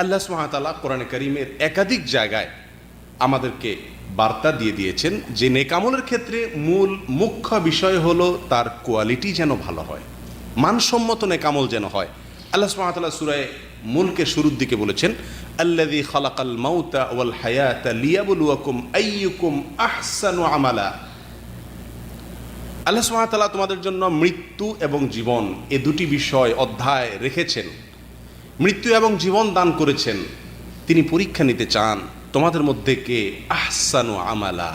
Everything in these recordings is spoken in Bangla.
আল্লাহ সুহাতালা কোরআন করিমের একাধিক জায়গায় আমাদেরকে বার্তা দিয়ে দিয়েছেন যে নেকামলের ক্ষেত্রে মূল মুখ্য বিষয় হলো তার কোয়ালিটি যেন ভালো হয়, মানসম্মত নেকামল যেন হয়। আল্লাহ সুহাতাল্লাহ সুরায় মূলকে শুরুর দিকে বলেছেন আল্লাদি খালাকাল মাউতা ওয়াল হায়াতা লিয়াবুলুয়াকুম আইয়ুকুম আহসানু আমালা। আল্লাহ সুহাতাল্লাহ তোমাদের জন্য মৃত্যু এবং জীবন এ দুটি বিষয় অধ্যায় রেখেছেন। মৃত্যু এবং জীবন দান করেছেন। তিনি পরীক্ষা নিতে চান, তোমাদের মধ্যে কে আহসানু আমালা?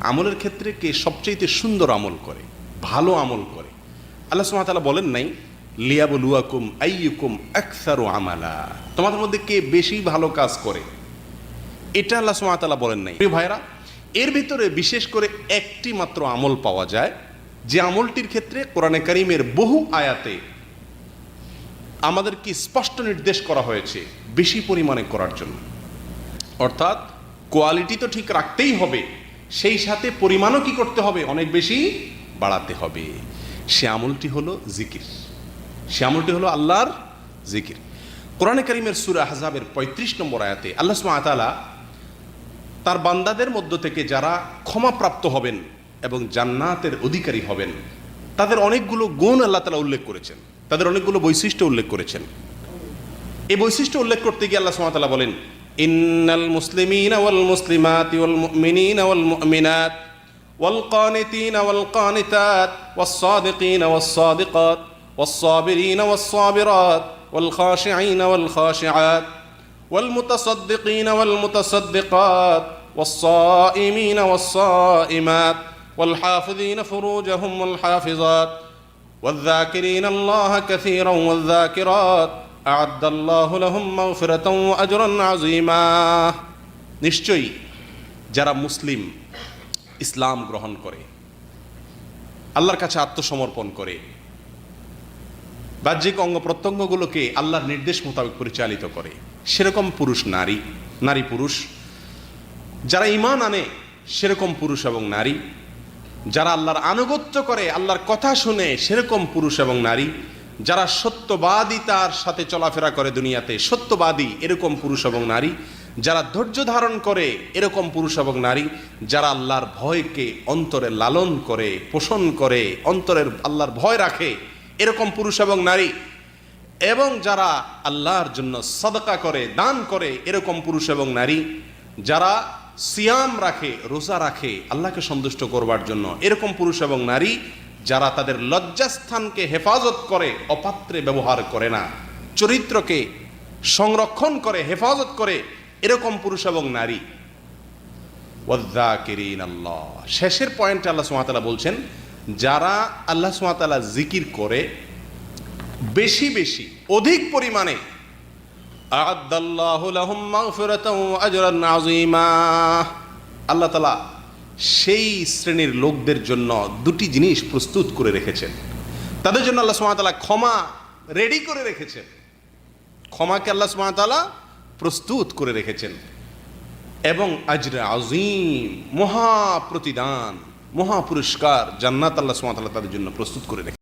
আমলের ক্ষেত্রে কে সবচেয়ে সুন্দর আমল করে, ভালো আমল করে। আল্লাহ সুমাতালা বলেন নাই, লিয়াবুলুয়াকুম আইয়ুকুম আকসারু আমালা। তোমাদের মধ্যে কে বেশি ভালো কাজ করে? এটা আল্লাহ সুমাতালা বলেন নাই। ভাইরা এর ভিতরে বিশেষ করে একটি মাত্র আমল পাওয়া যায়, যে আমলটির ক্ষেত্রে কোরআনে কারিমের বহু আয়াতে আমাদেরকে স্পষ্ট নির্দেশ করা হয়েছে বেশি পরিমাণে করার জন্য। অর্থাৎ কোয়ালিটি তো ঠিক রাখতেই হবে, সেই সাথে পরিমাণও কি করতে হবে? অনেক বেশি বাড়াতে হবে। সে আমলটি হলো জিকির। সে আমলটি হলো আল্লাহর জিকির। কোরআনে করিমের সুরা হাজাবের পঁয়ত্রিশ নম্বর আয়াতে আল্লাহ সুমাতালা তার বান্দাদের মধ্য থেকে যারা ক্ষমাপ্রাপ্ত হবেন এবং জান্নাতের অধিকারী হবেন, তাদের অনেকগুলো গুণ আল্লাহ তালা উল্লেখ করেছেন। তাদের অনেকগুলো বৈশিষ্ট্য উল্লেখ করেছেন এই বৈশিষ্ট্য উল্লেখ করতে গিয়ে আল্লাহ সুমাতালা বলেন ইন্নাল মুসলিমিন ওয়াল মুসলিমাত ওয়াল মুমিনিন ওয়াল মুমিনাত والقانتين والقانتات والصادقين والصادقات والصابرين والصابرات والخاشعين والخاشعات والمتصدقين والمتصدقات والصائمين والصائمات والحافظين فروجهم والحافظات والذاكرين الله كثيرا والذاكرات أعد الله لهم مغفرة وأجرا عظيما নিশ্চয়ই যারা মুসলিম ইসলাম গ্রহণ করে আল্লাহর কাছে আত্মসমর্পণ করে বাহ্যিক অঙ্গ প্রত্যঙ্গগুলোকে আল্লাহর নির্দেশ মোতাবেক পরিচালিত করে সেরকম পুরুষ নারী নারী পুরুষ যারা ইমান আনে সেরকম পুরুষ এবং নারী যারা আল্লাহর আনুগত্য করে, আল্লাহর কথা শুনে সেরকম পুরুষ এবং নারী, যারা সত্যবাদী তার সাথে চলাফেরা করে দুনিয়াতে, সত্যবাদী এরকম পুরুষ এবং নারী, যারা ধৈর্য ধারণ করে এরকম পুরুষ এবং নারী, যারা আল্লাহর ভয়কে অন্তরে লালন করে, পোষণ করে, অন্তরের আল্লাহর ভয় রাখে, এরকম পুরুষ এবং নারী। এবং যারা আল্লাহর জন্য সদকা করে, দান করে এরকম পুরুষ এবং নারী, যারা সিয়াম রাখে, রোজা রাখে, আল্লাহকে সন্তুষ্ট করবার জন্য। এরকম পুরুষ এবং নারী যারা তাদের লজ্জাস্থানকে হেফাজত করে, অপাত্রে ব্যবহার করে না, চরিত্রকে সংরক্ষণ করে, হেফাজত করে, এরকম পুরুষ এবং নারী। ওয়াদ্দাকিরিন আল্লাহ। শেষের পয়েন্টে আল্লাহ সুমাতালা বলছেন, যারা আল্লাহ সুমাতালা জিকির করে, বেশি বেশি, অধিক পরিমাণে আল্লাহ তাআলা সেই শ্রেণির লোকদের জন্য দুটি জিনিস প্রস্তুত করে রেখেছেন। তাদের জন্য আল্লাহ তাআলা ক্ষমা রেডি করে রেখেছেন। ক্ষমাকে আল্লাহ তাআলা প্রস্তুত করে রেখেছেন। এবং আজরে আজিম মহা প্রতিদান, মহা পুরস্কার জান্নাত আল্লাহ তাআলা তাদের জন্য প্রস্তুত করে রেখেছেন।